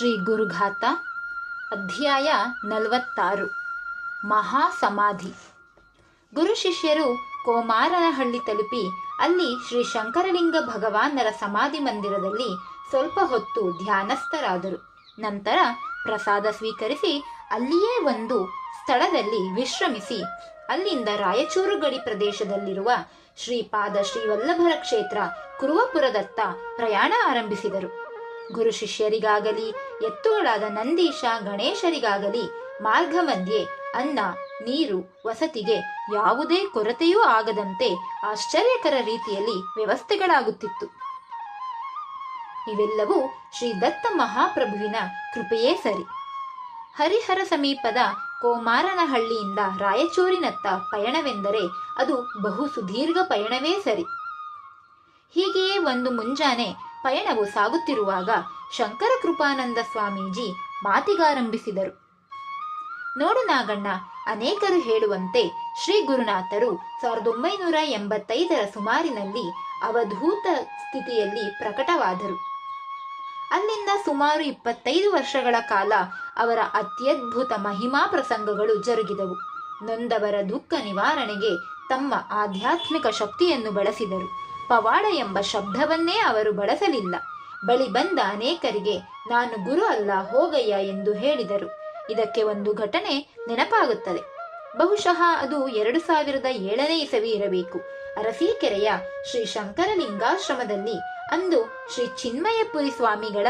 ಶ್ರೀ ಗುರುಘಾತ, ಅಧ್ಯಾಯ ನಲವತ್ತಾರು, ಮಹಾಸಮಾಧಿ. ಗುರು ಶಿಷ್ಯರು ಕೋಮಾರನಹಳ್ಳಿ ತಲುಪಿ ಅಲ್ಲಿ ಶ್ರೀ ಶಂಕರಲಿಂಗ ಭಗವಾನರ ಸಮಾಧಿ ಮಂದಿರದಲ್ಲಿ ಸ್ವಲ್ಪ ಹೊತ್ತು ಧ್ಯಾನಸ್ಥರಾದರು. ನಂತರ ಪ್ರಸಾದ ಸ್ವೀಕರಿಸಿ ಅಲ್ಲಿಯೇ ಒಂದು ಸ್ಥಳದಲ್ಲಿ ವಿಶ್ರಮಿಸಿ ಅಲ್ಲಿಂದ ರಾಯಚೂರು ಗಡಿ ಪ್ರದೇಶದಲ್ಲಿರುವ ಶ್ರೀಪಾದ ಶ್ರೀವಲ್ಲಭರ ಕ್ಷೇತ್ರ ಕುರುವಪುರದತ್ತ ಪ್ರಯಾಣ ಆರಂಭಿಸಿದರು. ಗುರು ಶಿಷ್ಯರಿಗಾಗಲಿ ಎತ್ತುಗಳಾದ ನಂದೀಶ ಗಣೇಶರಿಗಾಗಲಿ ಮಾರ್ಗ ಮಧ್ಯೆ ಅನ್ನ, ನೀರು, ವಸತಿಗೆ ಯಾವುದೇ ಕೊರತೆಯೂ ಆಗದಂತೆ ಆಶ್ಚರ್ಯಕರ ರೀತಿಯಲ್ಲಿ ವ್ಯವಸ್ಥೆಗಳಾಗುತ್ತಿತ್ತು. ಇವೆಲ್ಲವೂ ಶ್ರೀ ದತ್ತ ಮಹಾಪ್ರಭುವಿನ ಕೃಪೆಯೇ ಸರಿ. ಹರಿಹರ ಸಮೀಪದ ಕೋಮಾರನಹಳ್ಳಿಯಿಂದ ರಾಯಚೂರಿನತ್ತ ಪಯಣವೆಂದರೆ ಅದು ಬಹು ಸುದೀರ್ಘ ಪಯಣವೇ ಸರಿ. ಹೀಗೆಯೇ ಒಂದು ಮುಂಜಾನೆ ಪಯಣವು ಸಾಗುತ್ತಿರುವಾಗ ಶಂಕರ ಕೃಪಾನಂದ ಸ್ವಾಮೀಜಿ ಮಾತಿಗಾರಂಭಿಸಿದರು. ನೋಡು ನಾಗಣ್ಣ, ಅನೇಕರು ಹೇಳುವಂತೆ ಶ್ರೀ ಗುರುನಾಥರು ಸಾವಿರದ ಒಂಬೈನೂರ ಎಂಬತ್ತೈದರ ಸುಮಾರಿನಲ್ಲಿ ಅವಧೂತ ಸ್ಥಿತಿಯಲ್ಲಿ ಪ್ರಕಟವಾದರು. ಅಲ್ಲಿಂದ ಸುಮಾರು ಇಪ್ಪತ್ತೈದು ವರ್ಷಗಳ ಕಾಲ ಅವರ ಅತ್ಯದ್ಭುತ ಮಹಿಮಾ ಪ್ರಸಂಗಗಳು ಜರುಗಿದವು. ನೊಂದವರ ದುಃಖ ನಿವಾರಣೆಗೆ ತಮ್ಮ ಆಧ್ಯಾತ್ಮಿಕ ಶಕ್ತಿಯನ್ನು ಬಳಸಿದರು. ಪವಾಡ ಎಂಬ ಶಬ್ದವನ್ನೇ ಅವರು ಬಳಸಲಿಲ್ಲ. ಬಳಿ ಬಂದ ಅನೇಕರಿಗೆ, ನಾನು ಗುರು ಅಲ್ಲ, ಹೋಗಯ್ಯ ಎಂದು ಹೇಳಿದರು. ಇದಕ್ಕೆ ಒಂದು ಘಟನೆ ನೆನಪಾಗುತ್ತದೆ. ಬಹುಶಃ ಅದು ಎರಡು ಸಾವಿರದ ಏಳನೇ ಇಸವಿ ಇರಬೇಕು. ಅರಸೀಕೆರೆಯ ಶ್ರೀ ಶಂಕರಲಿಂಗಾಶ್ರಮದಲ್ಲಿ ಅಂದು ಶ್ರೀ ಚಿನ್ಮಯಪುರಿ ಸ್ವಾಮಿಗಳ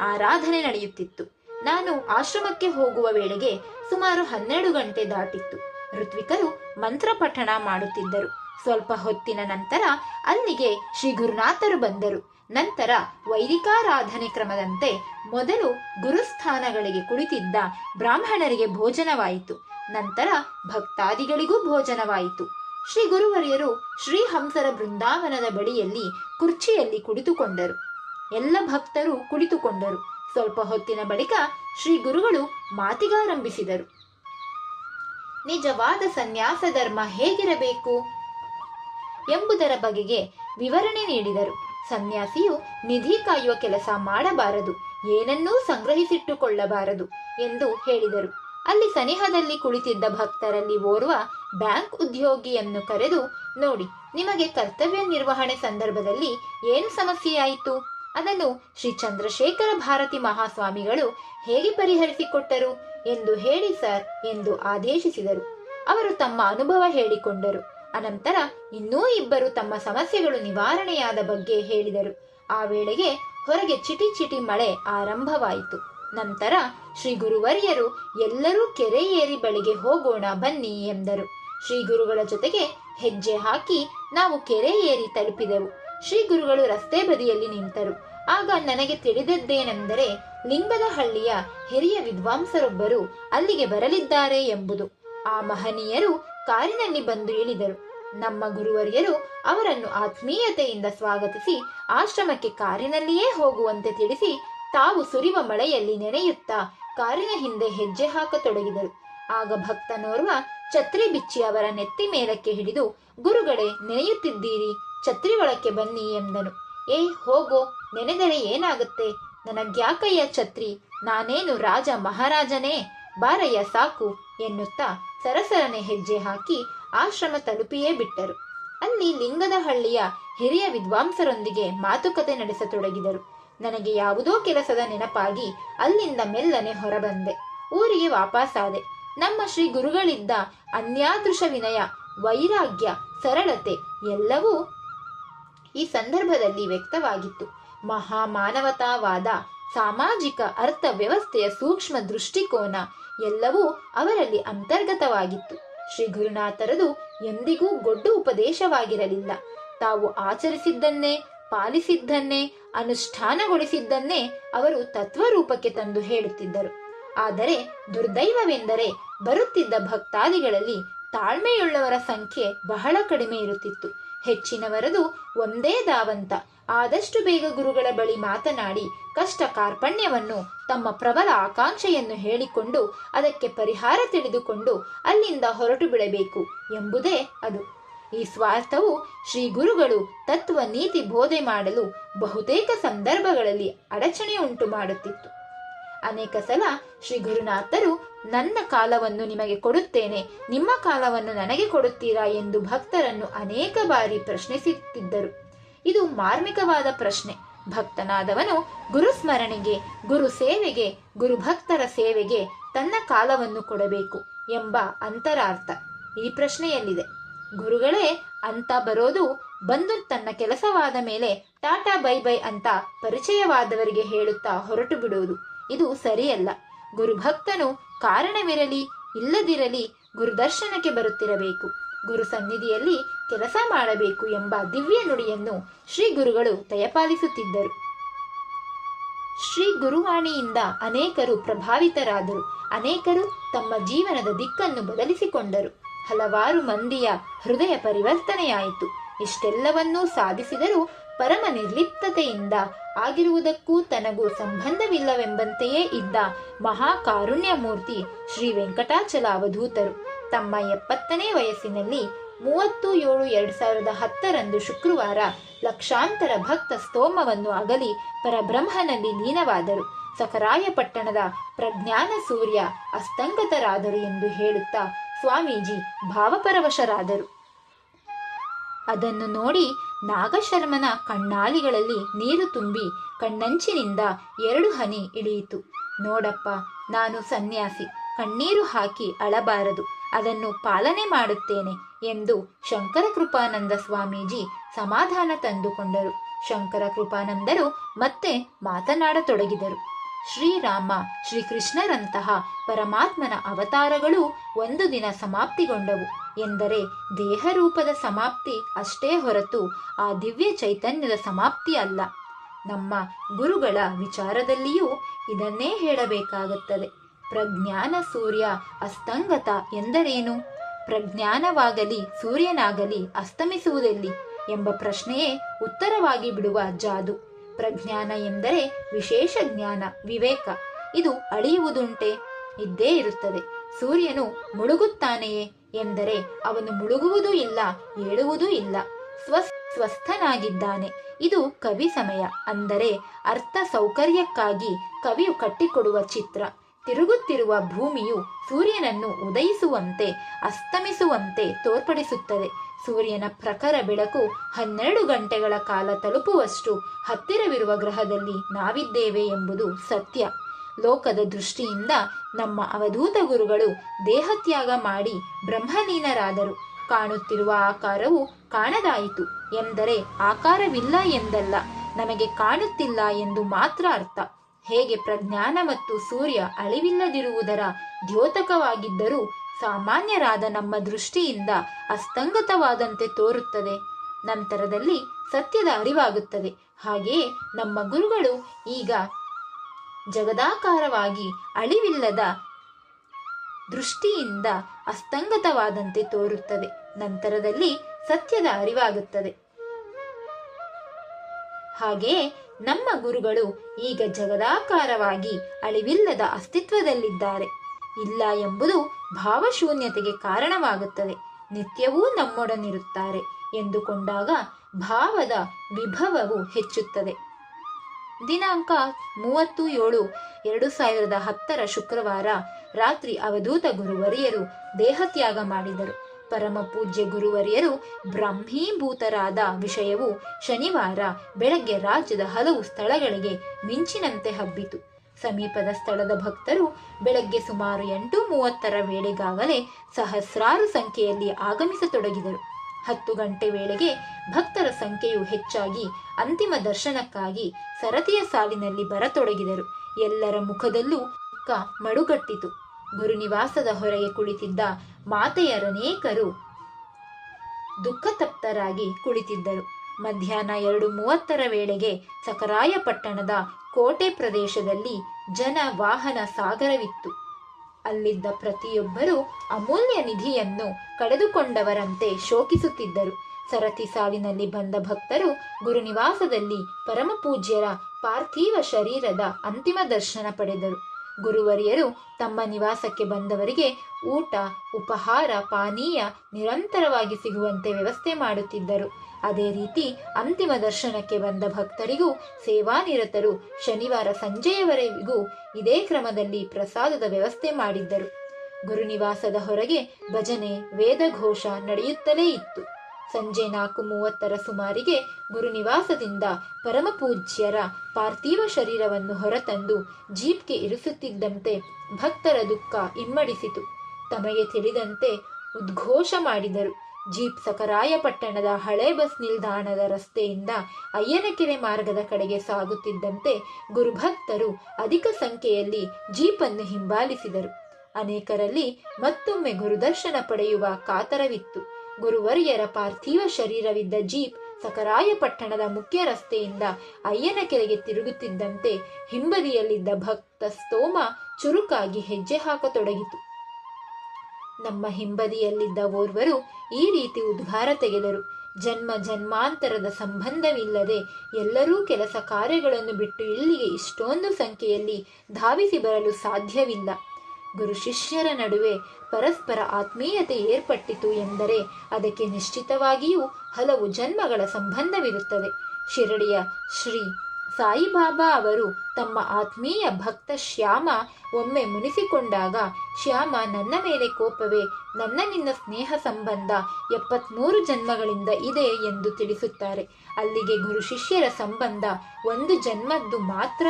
ಆರಾಧನೆ ನಡೆಯುತ್ತಿತ್ತು. ನಾನು ಆಶ್ರಮಕ್ಕೆ ಹೋಗುವ ವೇಳೆಗೆ ಸುಮಾರು ಹನ್ನೆರಡು ಗಂಟೆ ದಾಟಿತ್ತು. ಋತ್ವಿಕರು ಮಂತ್ರ ಪಠಣ ಮಾಡುತ್ತಿದ್ದರು. ಸ್ವಲ್ಪ ಹೊತ್ತಿನ ನಂತರ ಅಲ್ಲಿಗೆ ಶ್ರೀ ಗುರುನಾಥರು ಬಂದರು. ನಂತರ ವೈದಿಕಾರಾಧನೆ ಕ್ರಮದಂತೆ ಮೊದಲು ಗುರುಸ್ಥಾನಗಳಿಗೆ ಕುಳಿತಿದ್ದ ಬ್ರಾಹ್ಮಣರಿಗೆ ಭೋಜನವಾಯಿತು. ನಂತರ ಭಕ್ತಾದಿಗಳಿಗೂ ಭೋಜನವಾಯಿತು. ಶ್ರೀ ಗುರುವರಿಯರು ಶ್ರೀಹಂಸರ ಬೃಂದಾವನದ ಬಳಿಯಲ್ಲಿ ಕುರ್ಚಿಯಲ್ಲಿ ಕುಳಿತುಕೊಂಡರು. ಎಲ್ಲ ಭಕ್ತರು ಕುಳಿತುಕೊಂಡರು. ಸ್ವಲ್ಪ ಹೊತ್ತಿನ ಬಳಿಕ ಶ್ರೀ ಗುರುಗಳು ಮಾತಿಗಾರಂಭಿಸಿದರು. ನಿಜವಾದ ಸನ್ಯಾಸ ಧರ್ಮ ಹೇಗಿರಬೇಕು? ಎಂಬುದರ ಬಗೆಗೆ ವಿವರಣೆ ನೀಡಿದರು. ಸನ್ಯಾಸಿಯು ನಿಧಿ ಕಾಯುವ ಕೆಲಸ ಮಾಡಬಾರದು, ಏನನ್ನೂ ಸಂಗ್ರಹಿಸಿಟ್ಟುಕೊಳ್ಳಬಾರದು ಎಂದು ಹೇಳಿದರು. ಅಲ್ಲಿ ಸನಿಹದಲ್ಲಿ ಕುಳಿತಿದ್ದ ಭಕ್ತರಲ್ಲಿ ಓರ್ವ ಬ್ಯಾಂಕ್ ಉದ್ಯೋಗಿಯನ್ನು ಕರೆದು, ನೋಡಿ, ನಿಮಗೆ ಕರ್ತವ್ಯ ನಿರ್ವಹಣೆ ಸಂದರ್ಭದಲ್ಲಿ ಏನು ಸಮಸ್ಯೆಯಾಯಿತು? ಅದನ್ನು ಶ್ರೀ ಚಂದ್ರಶೇಖರ ಭಾರತಿ ಮಹಾಸ್ವಾಮಿಗಳು ಹೇಗೆ ಪರಿಹರಿಸಿಕೊಟ್ಟರು? ಎಂದು ಹೇಳಿ ಸರ್ ಎಂದು ಆದೇಶಿಸಿದರು. ಅವರು ತಮ್ಮ ಅನುಭವ ಹೇಳಿಕೊಂಡರು. ಅನಂತರ ಇನ್ನೂ ಇಬ್ಬರು ತಮ್ಮ ಸಮಸ್ಯೆಗಳು ನಿವಾರಣೆಯಾದ ಬಗ್ಗೆ ಹೇಳಿದರು. ಆ ವೇಳೆಗೆ ಹೊರಗೆ ಚಿಟಿ ಚಿಟಿ ಮಳೆ ಆರಂಭವಾಯಿತು. ನಂತರ ಶ್ರೀ ಗುರುವರ್ಯರು ಎಲ್ಲರೂ ಕೆರೆ ಏರಿ ಬಳಿಗೆ ಹೋಗೋಣ ಬನ್ನಿ ಎಂದರು. ಶ್ರೀ ಗುರುಗಳ ಜೊತೆಗೆ ಹೆಜ್ಜೆ ಹಾಕಿ ನಾವು ಕೆರೆ ಏರಿ ತಲುಪಿದೆವು. ಶ್ರೀ ಗುರುಗಳು ರಸ್ತೆ ಬದಿಯಲ್ಲಿ ನಿಂತರು. ಆಗ ನನಗೆ ತಿಳಿದದ್ದೇನೆಂದರೆ ಲಿಂಗದ ಹಳ್ಳಿಯ ಹಿರಿಯ ವಿದ್ವಾಂಸರೊಬ್ಬರು ಅಲ್ಲಿಗೆ ಬರಲಿದ್ದಾರೆ ಎಂಬುದು. ಆ ಮಹನೀಯರು ಕಾರಿನಲ್ಲಿ ಬಂದು ಇಳಿದರು. ನಮ್ಮ ಗುರುವರಿಯರು ಅವರನ್ನು ಆತ್ಮೀಯತೆಯಿಂದ ಸ್ವಾಗತಿಸಿ, ಆಶ್ರಮಕ್ಕೆ ಕಾರಿನಲ್ಲಿಯೇ ಹೋಗುವಂತೆ ತಿಳಿಸಿ, ತಾವು ಸುರಿವ ಮಳೆಯಲ್ಲಿ ನೆನೆಯುತ್ತಾ ಕಾರಿನ ಹಿಂದೆ ಹೆಜ್ಜೆ ಹಾಕತೊಡಗಿದರು. ಆಗ ಭಕ್ತನೋರ್ವ ಛತ್ರಿ ಬಿಚ್ಚಿ ಅವರ ನೆತ್ತಿ ಮೇಲಕ್ಕೆ ಹಿಡಿದು, ಗುರುಗಳೇ, ನೆನೆಯುತ್ತಿದ್ದೀರಿ, ಛತ್ರಿ ಒಳಕ್ಕೆ ಬನ್ನಿ ಎಂದನು. ಏ, ಹೋಗೋ, ನೆನೆದರೆ ಏನಾಗುತ್ತೆ? ನನಗ್ಯಾಕಯ್ಯ ಛತ್ರಿ? ನಾನೇನು ರಾಜ ಮಹಾರಾಜನೇ? ಬಾರಯ್ಯ, ಸಾಕು. ಎನ್ನುತ್ತಾ ಸರಸರನೆ ಹೆಜ್ಜೆ ಹಾಕಿ ಆಶ್ರಮ ತಲುಪಿಯೇ ಬಿಟ್ಟರು. ಅಲ್ಲಿ ಲಿಂಗದ ಹಳ್ಳಿಯ ಹಿರಿಯ ವಿದ್ವಾಂಸರೊಂದಿಗೆ ಮಾತುಕತೆ ನಡೆಸತೊಡಗಿದರು. ನನಗೆ ಯಾವುದೋ ಕೆಲಸದ ನೆನಪಾಗಿ ಅಲ್ಲಿಂದ ಮೆಲ್ಲನೆ ಹೊರಬಂದೆ. ಊರಿಗೆ ವಾಪಸ್ಸಾದೆ ನಮ್ಮ ಶ್ರೀ ಗುರುಗಳಿದ್ದ ಅನ್ಯಾದೃಶ ವಿನಯ, ವೈರಾಗ್ಯ, ಸರಳತೆ ಎಲ್ಲವೂ ಈ ಸಂದರ್ಭದಲ್ಲಿ ವ್ಯಕ್ತವಾಗಿತ್ತು. ಮಹಾಮಾನವತಾವಾದ ಸಾಮಾಜಿಕ ಅರ್ಥ ವ್ಯವಸ್ಥೆಯ ಸೂಕ್ಷ್ಮ ದೃಷ್ಟಿಕೋನ ಎಲ್ಲವೂ ಅವರಲ್ಲಿ ಅಂತರ್ಗತವಾಗಿತ್ತು. ಶ್ರೀ ಗುರುನಾಥರದು ಎಂದಿಗೂ ಗೊಡ್ಡು ಉಪದೇಶವಾಗಿರಲಿಲ್ಲ. ತಾವು ಆಚರಿಸಿದ್ದನ್ನೇ, ಪಾಲಿಸಿದ್ದನ್ನೇ, ಅನುಷ್ಠಾನಗೊಳಿಸಿದ್ದನ್ನೇ ಅವರು ತತ್ವರೂಪಕ್ಕೆ ತಂದು ಹೇಳುತ್ತಿದ್ದರು. ಆದರೆ ದುರ್ದೈವವೆಂದರೆ ಬರುತ್ತಿದ್ದ ಭಕ್ತಾದಿಗಳಲ್ಲಿ ತಾಳ್ಮೆಯುಳ್ಳವರ ಸಂಖ್ಯೆ ಬಹಳ ಕಡಿಮೆ ಇರುತ್ತಿತ್ತು. ಹೆಚ್ಚಿನವರದು ಒಂದೇ ದಾವಂತ ಆದಷ್ಟು ಬೇಗ ಗುರುಗಳ ಬಳಿ ಮಾತನಾಡಿ ಕಷ್ಟ ಕಾರ್ಪಣ್ಯವನ್ನು ತಮ್ಮ ಪ್ರಬಲ ಆಕಾಂಕ್ಷೆಯನ್ನು ಹೇಳಿಕೊಂಡು ಅದಕ್ಕೆ ಪರಿಹಾರ ತಿಳಿದುಕೊಂಡು ಅಲ್ಲಿಂದ ಹೊರಟು ಬಿಡಬೇಕು ಎಂಬುದೇ ಅದು. ಈ ಸ್ವಾರ್ಥವು ಶ್ರೀ ಗುರುಗಳು ತತ್ವ ನೀತಿ ಬೋಧೆ ಮಾಡಲು ಬಹುತೇಕ ಸಂದರ್ಭಗಳಲ್ಲಿ ಅಡಚಣೆ ಉಂಟು ಮಾಡುತ್ತಿತ್ತು. ಅನೇಕ ಸಲ ಶ್ರೀ ಗುರುನಾಥರು ನನ್ನ ಕಾಲವನ್ನು ನಿಮಗೆ ಕೊಡುತ್ತೇನೆ, ನಿಮ್ಮ ಕಾಲವನ್ನು ನನಗೆ ಕೊಡುತ್ತೀರಾ ಎಂದು ಭಕ್ತರನ್ನು ಅನೇಕ ಬಾರಿ ಪ್ರಶ್ನಿಸುತ್ತಿದ್ದರು. ಇದು ಮಾರ್ಮಿಕವಾದ ಪ್ರಶ್ನೆ. ಭಕ್ತನಾದವನು ಗುರು ಸ್ಮರಣೆಗೆ, ಗುರು ಸೇವೆಗೆ, ಗುರು ಭಕ್ತರ ಸೇವೆಗೆ ತನ್ನ ಕಾಲವನ್ನು ಕೊಡಬೇಕು ಎಂಬ ಅಂತರಾರ್ಥ ಈ ಪ್ರಶ್ನೆಯಲ್ಲಿದೆ. ಗುರುಗಳೇ, ಅಂತ ಬರೋದು ಬಂದು ತನ್ನ ಕೆಲಸವಾದ ಮೇಲೆ ಟಾಟಾ ಬೈ ಬೈ ಅಂತ ಪರಿಚಯವಾದವರಿಗೆ ಹೇಳುತ್ತಾ ಹೊರಟು ಬಿಡುವುದು ಇದು ಸರಿಯಲ್ಲ. ಗುರುಭಕ್ತನು ಕಾರಣವಿರಲಿ, ಇಲ್ಲದಿರಲಿ ಗುರುದರ್ಶನಕ್ಕೆ ಬರುತ್ತಿರಬೇಕು. ಗುರು ಸನ್ನಿಧಿಯಲ್ಲಿ ಕೆಲಸ ಮಾಡಬೇಕು ಎಂಬ ದಿವ್ಯ ನುಡಿಯನ್ನು ಶ್ರೀ ಗುರುಗಳು ದಯಪಾಲಿಸುತ್ತಿದ್ದರು ಶ್ರೀ ಗುರುವಾಣಿಯಿಂದ ಅನೇಕರು ಪ್ರಭಾವಿತರಾದರು. ಅನೇಕರು ತಮ್ಮ ಜೀವನದ ದಿಕ್ಕನ್ನು ಬದಲಿಸಿಕೊಂಡರು. ಹಲವಾರು ಮಂದಿಯ ಹೃದಯ ಪರಿವರ್ತನೆಯಾಯಿತು. ಇಷ್ಟೆಲ್ಲವನ್ನೂ ಸಾಧಿಸಿದರೂ ಪರಮ ನಿರ್ಲಿಪ್ತತೆಯಿಂದ ಆಗಿರುವುದಕ್ಕೂ ತನಗೂ ಸಂಬಂಧವಿಲ್ಲವೆಂಬಂತೆಯೇ ಇದ್ದ ಮಹಾಕಾರುಣ್ಯಮೂರ್ತಿ ಶ್ರೀ ವೆಂಕಟಾಚಲ ಅವಧೂತರು. ತಮ್ಮ ಎಪ್ಪತ್ತನೇ ವಯಸ್ಸಿನಲ್ಲಿ ಮೂವತ್ತು ಏಳು ಎರಡು ಸಾವಿರದ ಹತ್ತರಂದು ಶುಕ್ರವಾರ ಲಕ್ಷಾಂತರ ಭಕ್ತ ಸ್ತೋಮವನ್ನು ಅಗಲಿ ಪರಬ್ರಹ್ಮನಲ್ಲಿ ಲೀನವಾದರು. ಸಕರಾಯಪಟ್ಟಣದ ಪ್ರಜ್ಞಾನ ಸೂರ್ಯ ಅಸ್ತಂಗತರಾದರು ಎಂದು ಹೇಳುತ್ತಾ ಸ್ವಾಮೀಜಿ ಭಾವಪರವಶರಾದರು. ಅದನ್ನು ನೋಡಿ ನಾಗಶರ್ಮನ ಕಣ್ಣಾಲಿಗಳಲ್ಲಿ ನೀರು ತುಂಬಿ ಕಣ್ಣಂಚಿನಿಂದ ಎರಡು ಹನಿ ಇಳಿಯಿತು. ನೋಡಪ್ಪ, ನಾನು ಸನ್ಯಾಸಿ, ಕಣ್ಣೀರು ಹಾಕಿ ಅಳಬಾರದು, ಅದನ್ನು ಪಾಲನೆ ಮಾಡುತ್ತೇನೆ ಎಂದು ಶಂಕರ ಕೃಪಾನಂದ ಸ್ವಾಮೀಜಿ ಸಮಾಧಾನ ತಂದುಕೊಂಡರು. ಶಂಕರ ಕೃಪಾನಂದರು ಮತ್ತೆ ಮಾತನಾಡತೊಡಗಿದರು. ಶ್ರೀರಾಮ, ಶ್ರೀಕೃಷ್ಣರಂತಹ ಪರಮಾತ್ಮನ ಅವತಾರಗಳು ಒಂದು ದಿನ ಸಮಾಪ್ತಿಗೊಂಡವು. ಎಂದರೆ ದೇಹರೂಪದ ಸಮಾಪ್ತಿ ಅಷ್ಟೇ ಹೊರತು ಆ ದಿವ್ಯ ಚೈತನ್ಯದ ಸಮಾಪ್ತಿ ಅಲ್ಲ. ನಮ್ಮ ಗುರುಗಳ ವಿಚಾರದಲ್ಲಿಯೂ ಇದನ್ನೇ ಹೇಳಬೇಕಾಗುತ್ತದೆ. ಪ್ರಜ್ಞಾನ ಸೂರ್ಯ ಅಸ್ತಂಗತ ಎಂದರೇನು? ಪ್ರಜ್ಞಾನವಾಗಲಿ ಸೂರ್ಯನಾಗಲಿ ಅಸ್ತಮಿಸುವುದೆಲ್ಲಿ? ಎಂಬ ಪ್ರಶ್ನೆಯೇ ಉತ್ತರವಾಗಿ ಬಿಡುವ ಜಾದು. ಪ್ರಜ್ಞಾನ ಎಂದರೆ ವಿಶೇಷ ಜ್ಞಾನ, ವಿವೇಕ. ಇದು ಅಳಿಯುವುದುಂಟೆ? ಇದ್ದೇ ಇರುತ್ತದೆ. ಸೂರ್ಯನು ಮುಳುಗುತ್ತಾನೆಯೇ? ಎಂದರೆ ಅವನು ಮುಳುಗುವುದೂ ಇಲ್ಲ, ಏಳುವುದೂ ಇಲ್ಲ. ಸ್ವ ಸ್ವಸ್ಥನಾಗಿದ್ದಾನೆ. ಇದು ಕವಿ ಸಮಯ. ಅಂದರೆ ಅರ್ಥ ಸೌಕರ್ಯಕ್ಕಾಗಿ ಕವಿಯು ಕಟ್ಟಿಕೊಡುವ ಚಿತ್ರ. ತಿರುಗುತ್ತಿರುವ ಭೂಮಿಯು ಸೂರ್ಯನನ್ನು ಉದಯಿಸುವಂತೆ, ಅಸ್ತಮಿಸುವಂತೆ ತೋರ್ಪಡಿಸುತ್ತದೆ. ಸೂರ್ಯನ ಪ್ರಖರ ಬೆಳಕು ಹನ್ನೆರಡು ಗಂಟೆಗಳ ಕಾಲ ತಲುಪುವಷ್ಟು ಹತ್ತಿರವಿರುವ ಗ್ರಹದಲ್ಲಿ ನಾವಿದ್ದೇವೆ ಎಂಬುದು ಸತ್ಯ. ಲೋಕದ ದೃಷ್ಟಿಯಿಂದ ನಮ್ಮ ಅವಧೂತ ಗುರುಗಳು ದೇಹತ್ಯಾಗ ಮಾಡಿ ಬ್ರಹ್ಮಲೀನರಾದರು. ಕಾಣುತ್ತಿರುವ ಆಕಾರವು ಕಾಣದಾಯಿತು ಎಂದರೆ ಆಕಾರವಿಲ್ಲ ಎಂದಲ್ಲ, ನಮಗೆ ಕಾಣುತ್ತಿಲ್ಲ ಎಂದು ಮಾತ್ರ ಅರ್ಥ. ಹೇಗೆ ಪ್ರಜ್ಞಾನ ಮತ್ತು ಸೂರ್ಯ ಅಳಿವಿಲ್ಲದಿರುವುದರ ದ್ಯೋತಕವಾಗಿದ್ದರೂ ಸಾಮಾನ್ಯರಾದ ನಮ್ಮ ದೃಷ್ಟಿಯಿಂದ ಅಸ್ತಂಗತವಾದಂತೆ ತೋರುತ್ತದೆ. ನಂತರದಲ್ಲಿ ಸತ್ಯದ ಅರಿವಾಗುತ್ತದೆ. ಹಾಗೆಯೇ ನಮ್ಮ ಗುರುಗಳು ಈಗ ಜಗದಾಕಾರವಾಗಿ ಅಳಿವಿಲ್ಲದ ದೃಷ್ಟಿಯಿಂದ ಅಸ್ತಂಗತವಾದಂತೆ ತೋರುತ್ತದೆ. ನಂತರದಲ್ಲಿ ಸತ್ಯದ ಅರಿವಾಗುತ್ತದೆ. ಹಾಗೆಯೇ ನಮ್ಮ ಗುರುಗಳು ಈಗ ಜಗದಾಕಾರವಾಗಿ ಅಳಿವಿಲ್ಲದ ಅಸ್ತಿತ್ವದಲ್ಲಿದ್ದಾರೆ. ಇಲ್ಲ ಎಂಬುದು ಭಾವಶೂನ್ಯತೆಗೆ ಕಾರಣವಾಗುತ್ತದೆ. ನಿತ್ಯವೂ ನಮ್ಮೊಡನಿರುತ್ತಾರೆ. ಎಂದುಕೊಂಡಾಗ ಭಾವದ ವಿಭವವು ಹೆಚ್ಚುತ್ತದೆ. ದಿನಾಂಕ ಮೂವತ್ತು ಏಳು ಎರಡು ಸಾವಿರದ ಹತ್ತರ ಶುಕ್ರವಾರ ರಾತ್ರಿ ಅವಧೂತ ಗುರುವರಿಯರು ದೇಹತ್ಯಾಗ ಮಾಡಿದರು. ಪರಮ ಪೂಜ್ಯ ಗುರುವರಿಯರು ಬ್ರಹ್ಮೀಭೂತರಾದ ವಿಷಯವು ಶನಿವಾರ ಬೆಳಗ್ಗೆ ರಾಜ್ಯದ ಹಲವು ಸ್ಥಳಗಳಿಗೆ ಮಿಂಚಿನಂತೆ ಹಬ್ಬಿತು. ಸಮೀಪದ ಸ್ಥಳದ ಭಕ್ತರು ಬೆಳಗ್ಗೆ ಸುಮಾರು ಎಂಟು ಮೂವತ್ತರ ವೇಳೆಗಾಗಲೇ ಸಹಸ್ರಾರು ಸಂಖ್ಯೆಯಲ್ಲಿ ಆಗಮಿಸತೊಡಗಿದರು. ಹತ್ತು ಗಂಟೆ ವೇಳೆಗೆ ಭಕ್ತರ ಸಂಖ್ಯೆಯು ಹೆಚ್ಚಾಗಿ ಅಂತಿಮ ದರ್ಶನಕ್ಕಾಗಿ ಸರತಿಯ ಸಾಲಿನಲ್ಲಿ ಬರತೊಡಗಿದರು. ಎಲ್ಲರ ಮುಖದಲ್ಲೂ ದುಃಖ ಮಡುಗಟ್ಟಿತು. ಗುರುನಿವಾಸದ ಹೊರಗೆ ಕುಳಿತಿದ್ದ ಮಾತೆಯರನೇಕರು ದುಃಖತಪ್ತರಾಗಿ ಕುಳಿತಿದ್ದರು. ಮಧ್ಯಾಹ್ನ ಎರಡು ಮೂವತ್ತರ ವೇಳೆಗೆ ಸಕರಾಯಪಟ್ಟಣದ ಕೋಟೆ ಪ್ರದೇಶದಲ್ಲಿ ಜನ ವಾಹನ ಸಾಗರವಿತ್ತು. ಅಲ್ಲಿದ್ದ ಪ್ರತಿಯೊಬ್ಬರೂ ಅಮೂಲ್ಯ ನಿಧಿಯನ್ನು ಕಳೆದುಕೊಂಡವರಂತೆ ಶೋಕಿಸುತ್ತಿದ್ದರು. ಸರತಿ ಸಾಲಿನಲ್ಲಿ ಬಂದ ಭಕ್ತರು ಗುರುನಿವಾಸದಲ್ಲಿ ಪರಮಪೂಜ್ಯರ ಪಾರ್ಥಿವ ಶರೀರದ ಅಂತಿಮ ದರ್ಶನ ಪಡೆದರು. ಗುರುವರಿಯರು ತಮ್ಮ ನಿವಾಸಕ್ಕೆ ಬಂದವರಿಗೆ ಊಟ, ಉಪಹಾರ, ಪಾನೀಯ ನಿರಂತರವಾಗಿ ಸಿಗುವಂತೆ ವ್ಯವಸ್ಥೆ ಮಾಡುತ್ತಿದ್ದರು. ಅದೇ ರೀತಿ ಅಂತಿಮ ದರ್ಶನಕ್ಕೆ ಬಂದ ಭಕ್ತರಿಗೂ ಸೇವಾನಿರತರು ಶನಿವಾರ ಸಂಜೆಯವರೆಗೂ ಇದೇ ಕ್ರಮದಲ್ಲಿ ಪ್ರಸಾದದ ವ್ಯವಸ್ಥೆ ಮಾಡಿದ್ದರು. ಗುರುನಿವಾಸದ ಹೊರಗೆ ಭಜನೆ, ವೇದಘೋಷ ನಡೆಯುತ್ತಲೇ ಇತ್ತು. ಸಂಜೆ ನಾಲ್ಕು ಮೂವತ್ತರ ಸುಮಾರಿಗೆ ಗುರುನಿವಾಸದಿಂದ ಪರಮಪೂಜ್ಯರ ಪಾರ್ಥಿವ ಶರೀರವನ್ನು ಹೊರತಂದು ಜೀಪ್ಗೆ ಇರಿಸುತ್ತಿದ್ದಂತೆ ಭಕ್ತರ ದುಃಖ ಇಮ್ಮಡಿಸಿತು. ತಮಗೆ ತಿಳಿದಂತೆ ಉದ್ಘೋಷ ಮಾಡಿದರು. ಜೀಪ್ ಸಕರಾಯಪಟ್ಟಣದ ಹಳೆ ಬಸ್ ನಿಲ್ದಾಣದ ರಸ್ತೆಯಿಂದ ಅಯ್ಯನಕೆರೆ ಮಾರ್ಗದ ಕಡೆಗೆ ಸಾಗುತ್ತಿದ್ದಂತೆ ಗುರುಭಕ್ತರು ಅಧಿಕ ಸಂಖ್ಯೆಯಲ್ಲಿ ಜೀಪನ್ನು ಹಿಂಬಾಲಿಸಿದರು. ಅನೇಕರಲ್ಲಿ ಮತ್ತೊಮ್ಮೆ ಗುರುದರ್ಶನ ಪಡೆಯುವ ಕಾತರವಿತ್ತು. ಗುರುವರ್ಯರ ಪಾರ್ಥಿವ ಶರೀರವಿದ್ದ ಜೀಪ್ ಸಕರಾಯಪಟ್ಟಣದ ಮುಖ್ಯ ರಸ್ತೆಯಿಂದ ಅಯ್ಯನ ಕೆರೆಗೆ ತಿರುಗುತ್ತಿದ್ದಂತೆ ಹಿಂಬದಿಯಲ್ಲಿದ್ದ ಭಕ್ತ ಸ್ತೋಮ ಚುರುಕಾಗಿ ಹೆಜ್ಜೆ ಹಾಕತೊಡಗಿತು. ನಮ್ಮ ಹಿಂಬದಿಯಲ್ಲಿದ್ದ ಓರ್ವರು ಈ ರೀತಿ ಉದ್ಗಾರ ತೆಗೆದರು. ಜನ್ಮ ಜನ್ಮಾಂತರದ ಸಂಬಂಧವಿಲ್ಲದೆ ಎಲ್ಲರೂ ಕೆಲಸ ಕಾರ್ಯಗಳನ್ನು ಬಿಟ್ಟು ಇಲ್ಲಿಗೆ ಇಷ್ಟೊಂದು ಸಂಖ್ಯೆಯಲ್ಲಿ ಧಾವಿಸಿ ಬರಲು ಸಾಧ್ಯವಿಲ್ಲ. ಗುರು ಶಿಷ್ಯರ ನಡುವೆ ಪರಸ್ಪರ ಆತ್ಮೀಯತೆ ಏರ್ಪಟ್ಟಿತು ಎಂದರೆ ಅದಕ್ಕೆ ನಿಶ್ಚಿತವಾಗಿಯೂ ಹಲವು ಜನ್ಮಗಳ ಸಂಬಂಧವಿರುತ್ತದೆ. ಶಿರಡಿಯ ಶ್ರೀ ಸಾಯಿಬಾಬಾ ಅವರು ತಮ್ಮ ಆತ್ಮೀಯ ಭಕ್ತ ಶ್ಯಾಮ ಒಮ್ಮೆ ಮುನಿಸಿಕೊಂಡಾಗ, ಶ್ಯಾಮ, ನನ್ನ ಮೇಲೆ ಕೋಪವೇ? ನನ್ನ ನಿನ್ನ ಸ್ನೇಹ ಸಂಬಂಧ ಎಪ್ಪತ್ಮೂರು ಜನ್ಮಗಳಿಂದ ಇದೆ ಎಂದು ತಿಳಿಸುತ್ತಾರೆ. ಅಲ್ಲಿಗೆ ಗುರು ಶಿಷ್ಯರ ಸಂಬಂಧ ಒಂದು ಜನ್ಮದ್ದು ಮಾತ್ರ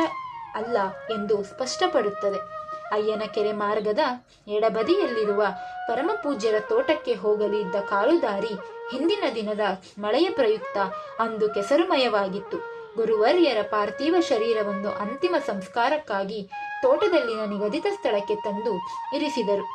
ಅಲ್ಲ ಎಂದು ಸ್ಪಷ್ಟಪಡುತ್ತದೆ. ಅಯ್ಯನ ಕೆರೆ ಮಾರ್ಗದ ಎಡಬದಿಯಲ್ಲಿರುವ ಪರಮಪೂಜ್ಯರ ತೋಟಕ್ಕೆ ಹೋಗಲಿದ್ದ ಕಾಲುದಾರಿ ಹಿಂದಿನ ದಿನದ ಮಳೆಯ ಪ್ರಯುಕ್ತ ಅಂದು ಕೆಸರುಮಯವಾಗಿತ್ತು. ಗುರುವರ್ಯರ ಪಾರ್ಥಿವ ಶರೀರವನ್ನು ಅಂತಿಮ ಸಂಸ್ಕಾರಕ್ಕಾಗಿ ತೋಟದಲ್ಲಿನ ನಿಗದಿತ ಸ್ಥಳಕ್ಕೆ ತಂದು ಇರಿಸಿದರು.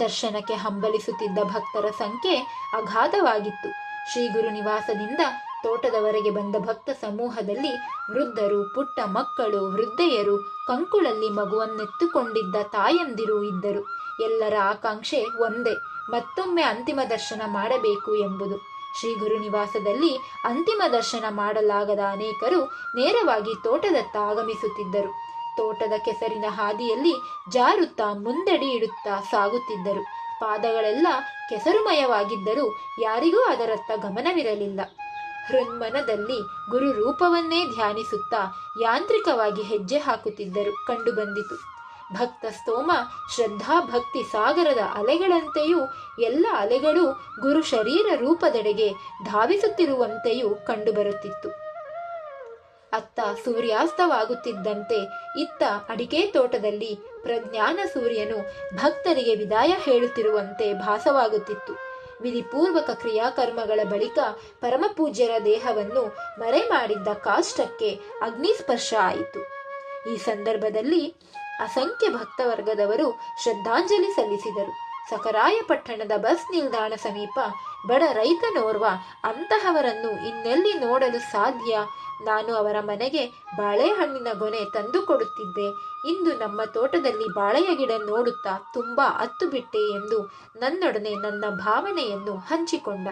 ದರ್ಶನಕ್ಕೆ ಹಂಬಲಿಸುತ್ತಿದ್ದ ಭಕ್ತರ ಸಂಖ್ಯೆ ಅಗಾಧವಾಗಿತ್ತು. ಶ್ರೀ ಗುರು ನಿವಾಸದಿಂದ ತೋಟದವರೆಗೆ ಬಂದ ಭಕ್ತ ಸಮೂಹದಲ್ಲಿ ವೃದ್ಧರು, ಪುಟ್ಟ ಮಕ್ಕಳು, ವೃದ್ಧೆಯರು ಕಂಕುಳಲ್ಲಿ ಮಗುವನ್ನೆತ್ತುಕೊಂಡಿದ್ದ ತಾಯಂದಿರು ಇದ್ದರು. ಎಲ್ಲರ ಆಕಾಂಕ್ಷೆ ಒಂದೇ, ಮತ್ತೊಮ್ಮೆ ಅಂತಿಮ ದರ್ಶನ ಮಾಡಬೇಕು ಎಂಬುದು. ಶ್ರೀ ಗುರು ನಿವಾಸದಲ್ಲಿ ಅಂತಿಮ ದರ್ಶನ ಮಾಡಲಾಗದ ಅನೇಕರು ನೇರವಾಗಿ ತೋಟದತ್ತ ಆಗಮಿಸುತ್ತಿದ್ದರು. ತೋಟದ ಕೆಸರಿನ ಹಾದಿಯಲ್ಲಿ ಜಾರುತ್ತಾ ಮುಂದಡಿ ಇಡುತ್ತಾ ಸಾಗುತ್ತಿದ್ದರು. ಪಾದಗಳೆಲ್ಲ ಕೆಸರುಮಯವಾಗಿದ್ದರೂ ಯಾರಿಗೂ ಅದರತ್ತ ಗಮನವಿರಲಿಲ್ಲ. ಹೃನ್ಮನದಲ್ಲಿ ಗುರು ರೂಪವನ್ನೇ ಧ್ಯಾನಿಸುತ್ತಾ ಯಾಂತ್ರಿಕವಾಗಿ ಹೆಜ್ಜೆ ಹಾಕುತ್ತಿದ್ದರು, ಕಂಡುಬಂದಿತು. ಭಕ್ತ ಸ್ತೋಮ ಶ್ರದ್ಧಾ ಭಕ್ತಿ ಸಾಗರದ ಅಲೆಗಳಂತೆಯೂ ಎಲ್ಲ ಅಲೆಗಳು ಗುರು ಶರೀರ ರೂಪದೆಡೆಗೆ ಧಾವಿಸುತ್ತಿರುವಂತೆಯೂ ಕಂಡುಬರುತ್ತಿತ್ತು. ಅತ್ತ ಸೂರ್ಯಾಸ್ತವಾಗುತ್ತಿದ್ದಂತೆ ಇತ್ತ ಅಡಿಕೆ ತೋಟದಲ್ಲಿ ಪ್ರಜ್ಞಾನ ಸೂರ್ಯನು ಭಕ್ತರಿಗೆ ವಿದಾಯ ಹೇಳುತ್ತಿರುವಂತೆ ಭಾಸವಾಗುತ್ತಿತ್ತು. ವಿಧಿಪೂರ್ವಕ ಕ್ರಿಯಾಕರ್ಮಗಳ ಬಳಿಕ ಪರಮಪೂಜ್ಯರ ದೇಹವನ್ನು ಮರೆ ಮಾಡಿದ್ದ ಕಾಷ್ಟಕ್ಕೆ ಅಗ್ನಿಸ್ಪರ್ಶ ಆಯಿತು. ಈ ಸಂದರ್ಭದಲ್ಲಿ ಅಸಂಖ್ಯ ಭಕ್ತವರ್ಗದವರು ಶ್ರದ್ಧಾಂಜಲಿ ಸಲ್ಲಿಸಿದರು. ಸಕರಾಯಪಟ್ಟಣದ ಬಸ್ ನಿಲ್ದಾಣ ಸಮೀಪ ಬಡ ರೈತನೋರ್ವ ಅಂತಹವರನ್ನು ಇನ್ನೆಲ್ಲಿ ನೋಡಲು ಸಾಧ್ಯ? ನಾನು ಅವರ ಮನೆಗೆ ಬಾಳೆಹಣ್ಣಿನ ಗೊನೆ ತಂದು ಕೊಡುತ್ತಿದ್ದೆ. ಇಂದು ನಮ್ಮ ತೋಟದಲ್ಲಿ ಬಾಳೆಯ ಗಿಡ ನೋಡುತ್ತಾ ತುಂಬಾ ಅತ್ತು ಬಿಟ್ಟೆ ಎಂದು ನನ್ನೊಡನೆ ನನ್ನ ಭಾವನೆಯನ್ನು ಹಂಚಿಕೊಂಡ.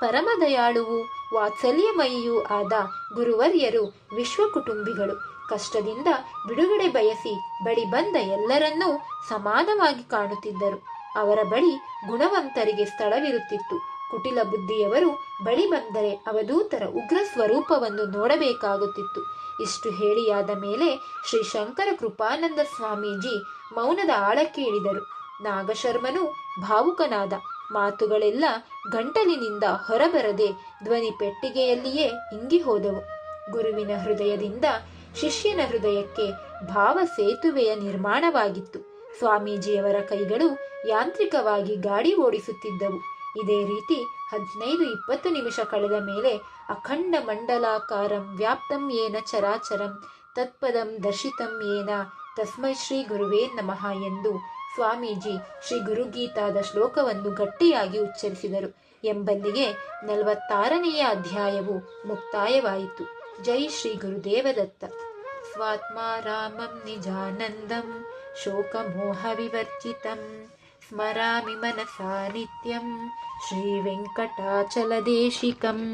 ಪರಮದಯಾಳುವು ವಾತ್ಸಲ್ಯಮಯಿಯೂ ಆದ ಗುರುವರ್ಯರು ವಿಶ್ವ ಕುಟುಂಬಿಗಳು ಕಷ್ಟದಿಂದ ಬಿಡುಗಡೆ ಬಯಸಿ ಬಳಿ ಬಂದ ಎಲ್ಲರನ್ನೂ ಸಮಾನವಾಗಿ ಕಾಣುತ್ತಿದ್ದರು. ಅವರ ಬಳಿ ಗುಣವಂತರಿಗೆ ಸ್ಥಳವಿರುತ್ತಿತ್ತು. ಕುಟಿಲ ಬುದ್ಧಿಯವರು ಬಳಿ ಬಂದರೆ ಅವಧೂತರ ಉಗ್ರ ಸ್ವರೂಪವನ್ನು ನೋಡಬೇಕಾಗುತ್ತಿತ್ತು. ಇಷ್ಟು ಹೇಳಿಯಾದ ಮೇಲೆ ಶ್ರೀ ಶಂಕರ ಕೃಪಾನಂದ ಸ್ವಾಮೀಜಿ ಮೌನದ ಆಳಕ್ಕೆ ಇಳಿದರು ನಾಗಶರ್ಮನು ಭಾವುಕನಾದ, ಮಾತುಗಳೆಲ್ಲ ಗಂಟಲಿನಿಂದ ಹೊರಬರದೆ ಧ್ವನಿ ಪೆಟ್ಟಿಗೆಯಲ್ಲಿಯೇ ಇಂಗಿ ಹೋದವು. ಗುರುವಿನ ಹೃದಯದಿಂದ ಶಿಷ್ಯನ ಹೃದಯಕ್ಕೆ ಭಾವ ಸೇತುವೆಯ ನಿರ್ಮಾಣವಾಗಿತ್ತು. ಸ್ವಾಮೀಜಿಯವರ ಕೈಗಳು ಯಾಂತ್ರಿಕವಾಗಿ ಗಾಡಿ ಓಡಿಸುತ್ತಿದ್ದವು. ಇದೇ ರೀತಿ ಹದಿನೈದು ಇಪ್ಪತ್ತು ನಿಮಿಷ ಕಳೆದ ಮೇಲೆ ಅಖಂಡ ಮಂಡಲಾಕಾರಂ ವ್ಯಾಪ್ತಂ ಏನ ಚರಾಚರಂ ತತ್ಪದಂ ದರ್ಶಿತಂ ಏನ ತಸ್ಮೈ ಶ್ರೀ ಗುರುವೇ ನಮಃ ಎಂದು ಸ್ವಾಮೀಜಿ ಶ್ರೀ ಗುರುಗೀತಾದ ಶ್ಲೋಕವನ್ನು ಗಟ್ಟಿಯಾಗಿ ಉಚ್ಚರಿಸಿದರು. ಎಂಬಲ್ಲಿಗೆ ನಲವತ್ತಾರನೆಯ ಅಧ್ಯಾಯವು ಮುಕ್ತಾಯವಾಯಿತು. ಜೈ ಶ್ರೀ ಗುರುದೇವದತ್ತ. ಸ್ವಾತ್ಮ ರಾಮಂ ನಿಜಾನಂದಂ ಶೋಕಮೋಹವಿವರ್ಜಿತಂ स्मरामि मनसा नित्यं श्रीवेङ्कटाचलदेशिकम्।